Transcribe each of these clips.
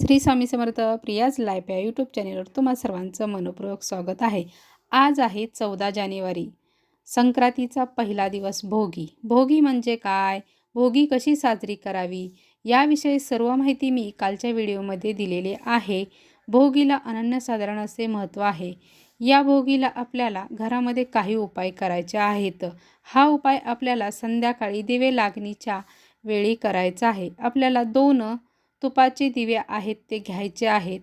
Shri Swami Samarth Priya's life या YouTube चॅनेलवर तुम्हा सर्वांचं मनपूर्वक स्वागत आहे. आज आहे चौदा जानेवारी संक्रांतीचा पहिला दिवस भोगी. भोगी म्हणजे काय? भोगी कशी साजरी करावी? याविषयी सर्व माहिती मी कालच्या व्हिडिओमध्ये दिलेली आहे. भोगीला अनन्यसाधारण असे महत्त्व आहे. या भोगीला आपल्याला घरामध्ये काही उपाय करायचे आहेत. हा उपाय आपल्याला संध्याकाळी दिवे लागणीच्या वेळी करायचा आहे. आपल्याला दोन तुपाचे दिवे आहेत ते घ्यायचे आहेत.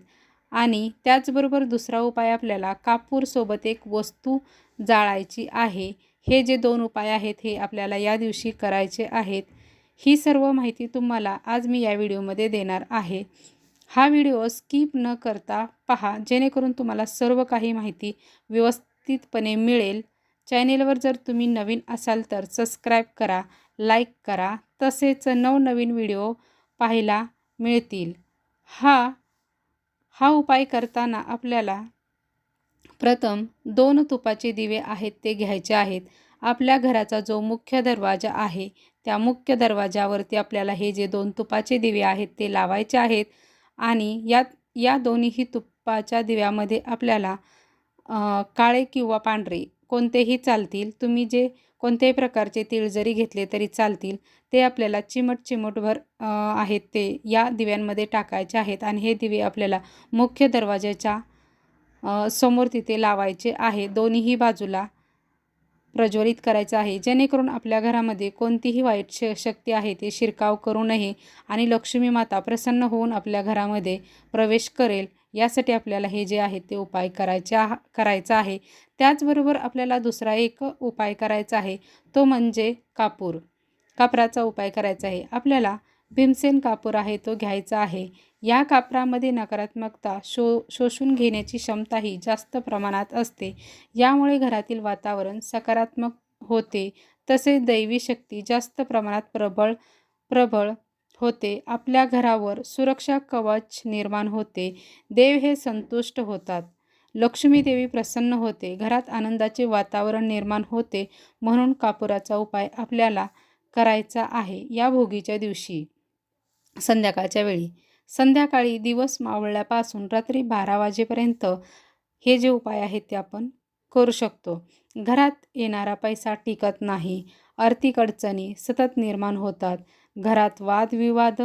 आणि त्याचबरोबर दुसरा उपाय आपल्याला कापूरसोबत एक वस्तू जाळायची आहे. हे जे दोन उपाय आहेत हे आपल्याला या दिवशी करायचे आहेत. ही सर्व माहिती तुम्हाला आज मी या व्हिडिओमध्ये देणार आहे. हा व्हिडिओ स्किप न करता पहा जेणेकरून तुम्हाला सर्व काही माहिती व्यवस्थितपणे मिळेल. चॅनेलवर जर तुम्ही नवीन असाल तर सबस्क्राईब करा लाईक करा. तसेच नवनवीन व्हिडिओ पाहायला मिळतील. हा हा उपाय करताना आपल्याला प्रथम दोन तुपाचे दिवे आहेत ते घ्यायचे आहेत. आपल्या घराचा जो मुख्य दरवाजा आहे त्या मुख्य दरवाजावरती आपल्याला हे जे दोन तुपाचे दिवे आहेत ते लावायचे आहेत आणि या या दोन्हीही तुपाच्या दिव्यामध्ये आपल्याला काळे किंवा पांढरे कोणतेही चालतील तुम्ही जे कोणत्याही प्रकारचे तीळ जरी घेतले तरी चालतील ते आपल्याला चिमट चिमटभर आहेत ते या दिव्यांमध्ये टाकायचे आहेत आणि हे दिवे आपल्याला मुख्य दरवाजाच्या समोर तिथे लावायचे आहे. दोन्हीही बाजूला प्रज्वलित करायचं आहे. जेणेकरून आपल्या घरामध्ये कोणतीही वाईट श शक्ती आहे ते शिरकाव करू नये आणि लक्ष्मी माता प्रसन्न होऊन आपल्या घरामध्ये प्रवेश करेल. यासाठी आपल्याला हे जे आहे ते उपाय करायचे करायचा आहे. त्याचबरोबर आपल्याला दुसरा एक उपाय करायचा आहे तो म्हणजे कापूर. कापराचा उपाय करायचा आहे. आपल्याला भीमसेन कापूर आहे तो घ्यायचा आहे. या कापरामध्ये नकारात्मकता शो शोषून घेण्याची क्षमताही जास्त प्रमाणात असते. यामुळे घरातील वातावरण सकारात्मक होते. तसेच दैवी शक्ती जास्त प्रमाणात प्रबळ प्रबळ होते. आपल्या घरावर सुरक्षा कवच निर्माण होते. देव हे संतुष्ट होतात. लक्ष्मी देवी प्रसन्न होते. घरात आनंदाचे वातावरण निर्माण होते म्हणून कापुराचा उपाय आपल्याला करायचा आहे या भोगीच्या दिवशी. संध्याकाळच्या वेळी. संध्याकाळी दिवस मावळल्यापासून रात्री बारा वाजेपर्यंत हे जे उपाय आहेत ते आपण करू शकतो. घरात येणारा पैसा टिकत नाही. आर्थिक अडचणी सतत निर्माण होतात. घरात वादविवाद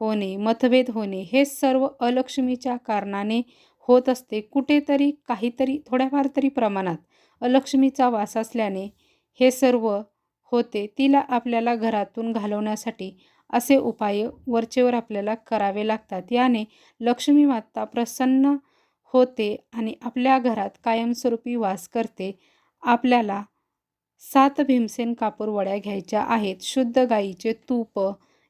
होणे मतभेद होणे हे सर्व अलक्ष्मीच्या कारणाने होत असते. कुठेतरी काहीतरी थोड्याफार तरी प्रमाणात अलक्ष्मीचा वास असल्याने हे सर्व होते. तिला आपल्याला घरातून घालवण्यासाठी असे उपाय वरचेवर आपल्याला करावे लागतात. याने लक्ष्मी माता प्रसन्न होते आणि आपल्या घरात कायमस्वरूपी वास करते. आपल्याला सात भीमसेन कापूर वड्या घ्यायच्या आहेत. शुद्ध गाईचे तूप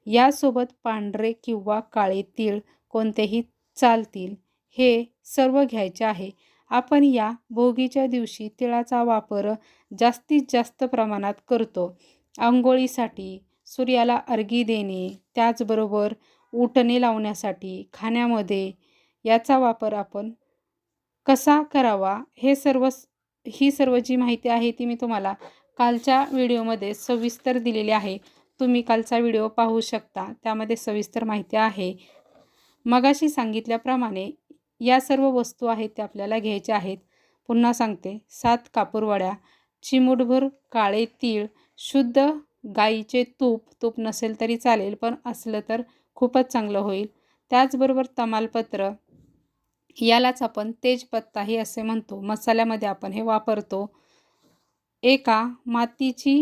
यासोबत पांढरे किंवा काळे तीळ कोणतेही चालतील हे सर्व घ्यायचे आहे. आपण या भोगीच्या दिवशी तिळाचा वापर जास्तीत जास्त प्रमाणात करतो. आंघोळीसाठी सूर्याला अर्गी देणे त्याचबरोबर उठणे लावण्यासाठी खाण्यामध्ये याचा वापर आपण कसा करावा हे सर्व ही सर्व जी माहिती आहे ती मी तुम्हाला कालच्या व्हिडिओमध्ये सविस्तर दिलेली आहे. तुम्ही कालचा व्हिडिओ पाहू शकता. त्यामध्ये सविस्तर माहिती आहे. मगाशी सांगितल्याप्रमाणे या सर्व वस्तू आहेत त्या आपल्याला घ्यायच्या आहेत. पुन्हा सांगते. सात कापूरवड्या चिमुटभर काळे तीळ शुद्ध गाईचे तूप. तूप नसेल तरी चालेल पण असलं तर खूपच चांगलं होईल. त्याचबरोबर तमालपत्र यालाच आपण तेजपत्ताही असे म्हणतो. मसाल्यामध्ये आपण हे वापरतो. एका मातीची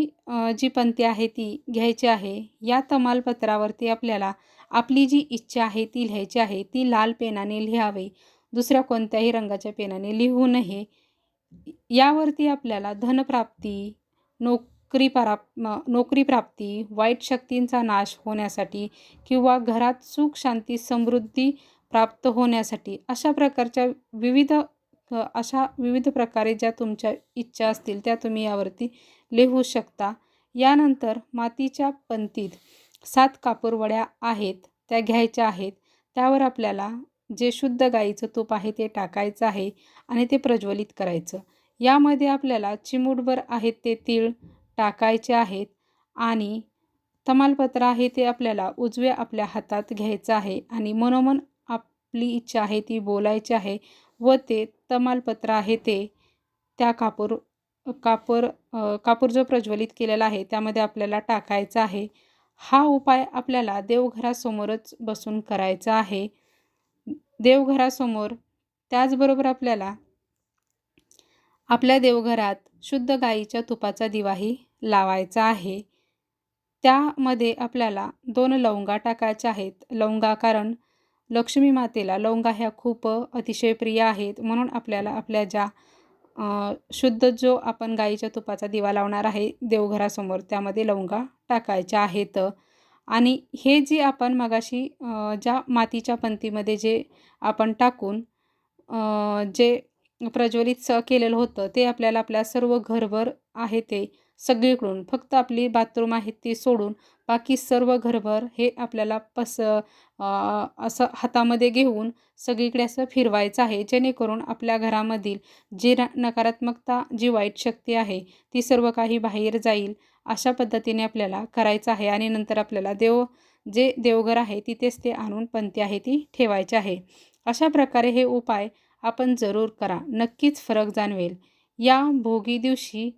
जी पंती आहे ती घ्यायची आहे. या तमालपत्रावरती आपल्याला आपली जी इच्छा आहे ती लिहायची आहे. ती लाल पेनाने लिहावी. दुसऱ्या कोणत्याही रंगाच्या पेनाने लिहू नये. यावरती आपल्याला धनप्राप्ती नोकरी प्राप नोकरी प्राप्ती वाईट शक्तींचा नाश होण्यासाठी किंवा घरात सुख शांती समृद्धी प्राप्त होण्यासाठी अशा प्रकारच्या विविध अशा विविध प्रकारे ज्या तुमच्या इच्छा असतील त्या तुम्ही यावरती लिहू शकता. यानंतर मातीच्या पंतीत सात कापूरवड्या आहेत त्या घ्यायच्या आहेत. त्यावर आपल्याला जे शुद्ध गाईचं तूप आहे ते टाकायचं आहे आणि ते प्रज्वलित करायचं. यामध्ये आपल्याला चिमूटभर आहेत ते तीळ टाकायचे आहेत आणि तमालपत्र आहे ते आपल्याला उजव्या आपल्या हातात घ्यायचं आहे आणि मनोमन आपली इच्छा आहे ती बोलायची आहे व ते तमालपत्र आहे ते त्या कापूर कापूर कापूर जो प्रज्वलित केलेला आहे त्यामध्ये आपल्याला टाकायचा आहे. हा उपाय आपल्याला देवघरासमोरच बसून करायचा आहे. देवघरासमोर त्याचबरोबर आपल्याला आपल्या देवघरात शुद्ध गाईच्या तुपाचा दिवाही लावायचा आहे. त्यामध्ये आपल्याला दोन लवंगा टाकायच्या आहेत. लवंगा कारण लक्ष्मी मातेला लवंगा ह्या खूप अतिशय प्रिय आहेत. म्हणून आपल्याला आपल्या ज्या शुद्ध जो आपण गाईच्या तुपाचा दिवा लावणार आहे देवघरासमोर त्यामध्ये लवंगा टाकायच्या आहेत. आणि हे जे आपण मगाशी ज्या मातीच्या पंतीमध्ये जे आपण टाकून जे प्रज्वलित स केलेलं होतं ते आपल्याला आपल्या सर्व घरभर आहे ते सगळीकडून. फक्त आपली बाथरूम आहे ती सोडून बाकी सर्व घरभर हे आपल्याला पस असं हातामध्ये घेऊन सगळीकडे असं फिरवायचं आहे जेणेकरून आपल्या घरामधील जी नकारात्मकता जी वाईट शक्ती आहे ती सर्व काही बाहेर जाईल अशा पद्धतीने आपल्याला करायचं आहे आणि नंतर आपल्याला देव जे देवघर आहे तिथेच ते आणून पंथी आहे ती ठेवायची आहे. अशा प्रकारे हे उपाय आपण जरूर करा. नक्कीच फरक जाणवेल. या भोगी दिवशी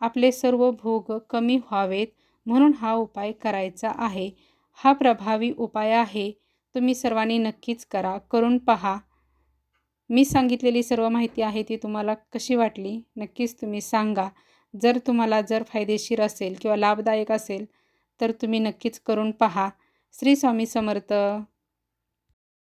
आपले सर्व भोग कमी व्हावेत म्हणून हा उपाय करायचा आहे. हा प्रभावी उपाय आहे. तुम्ही सर्वांनी नक्कीच करा. करून पहा. मी सांगितलेली सर्व माहिती आहे ती तुम्हाला कशी वाटली नक्कीच तुम्ही सांगा. जर तुम्हाला जर फायदेशीर असेल किंवा लाभदायक असेल तर तुम्ही नक्कीच करून पहा. श्री स्वामी समर्थ.